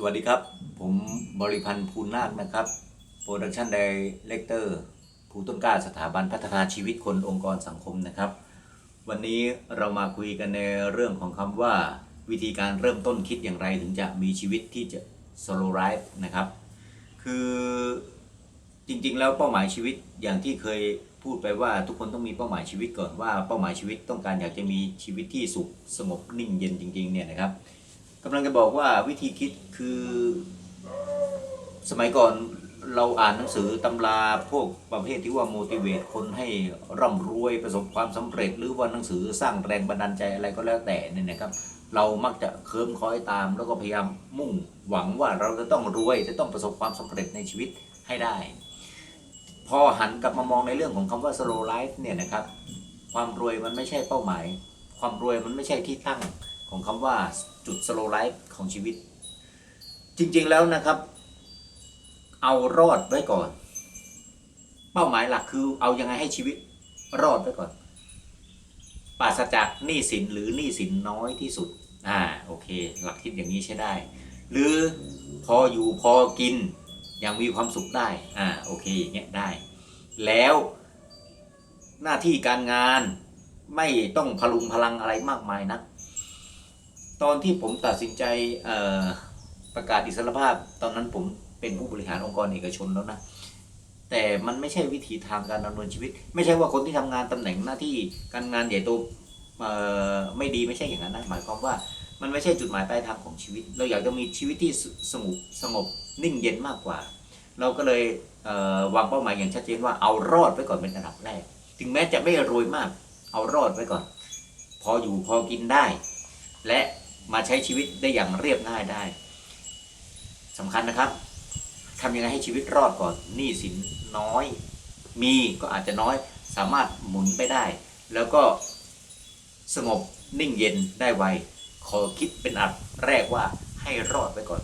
สวัสดีครับ ผมบริพันธ์ภูนาคนะครับ โปรดักชันไดเรคเตอร์ภูต้นกล้าสถาบันพัฒนาชีวิตคนองค์กรสังคมนะครับ วันนี้เรามาคุยกันในเรื่องของคำว่า วิธีการเริ่มต้นคิดอย่างไรถึงจะมีชีวิตที่จะ solo life นะครับ คือจริงๆ แล้วเป้าหมายชีวิตอย่างที่เคยพูดไปว่าทุกคนต้องมีเป้าหมายชีวิตก่อนว่าเป้าหมายชีวิตต้องการอยากจะมีชีวิตที่สุขสงบนิ่งเย็นจริงๆเนี่ยนะครับ กำลังจะบอกว่าวิธีคิดคือ สมัยก่อนเราอ่านหนังสือตำราพวกประเภทที่ว่า motivate คนให้ร่ำรวยประสบความสำเร็จ หรือว่าหนังสือสร้างแรงบันดาลใจอะไรก็แล้วแต่เนี่ยนะครับ เรามักจะเคิมคอยตาม แล้วก็พยายามมุ่งหวังว่าเราจะต้องรวยจะต้องประสบความสำเร็จในชีวิตให้ได้ พอหันกลับมามองในเรื่องของคำว่า slow life เนี่ยนะครับ ความรวยมันไม่ใช่เป้าหมาย ความรวยมันไม่ใช่ที่ตั้ง ของคำว่าจุด slow life ของชีวิต จริงๆแล้วนะครับ เอารอดไว้ก่อน เป้าหมายหลักคือเอายังไงให้ชีวิตรอดไว้ก่อนปราศจากหนี้สินหรือหนี้สินน้อยที่สุดอ่าโอเค หลักคิดอย่างนี้ใช้ได้ หรือพออยู่พอกินยังมีความสุขได้อ่าโอเคอย่างเงี้ยได้ แล้วหน้าที่การงานไม่ต้องพลุงพลังอะไรมากมายนัก ตอนที่ผมตัดสินใจประกาศอิสรภาพ ตอนนั้นผมเป็นผู้บริหารองค์กรเอกชนแล้วนะแต่มันไม่ใช่วิธีทางการดำเนินชีวิต ไม่ใช่ว่าคนที่ทำงานตำแหน่งหน้าที่การงานใหญ่โตไม่ดีไม่ใช่อย่างนั้นนะหมายความว่ามันไม่ใช่จุดหมายปลายทางของชีวิต เราอยากจะมีชีวิตที่สงบสงบนิ่งเย็นมากกว่า เราก็เลยเวางเป้าหมายอย่างชัดเจนว่าเอารอดไว้ก่อนเป็นอันดับแรก ถึงแม้จะไม่รวยมาก เอารอดไว้ก่อน พออยู่พอกินได้ และ มาใช้ชีวิตได้อย่างเรียบง่ายได้สำคัญนะครับทำยังไงให้ชีวิตรอดก่อนหนี้สินน้อย มีก็อาจจะน้อย สามารถหมุนไปได้ แล้วก็สงบนิ่งเย็นได้ไวขอคิดเป็นอันดับแรกว่าให้รอดไปก่อน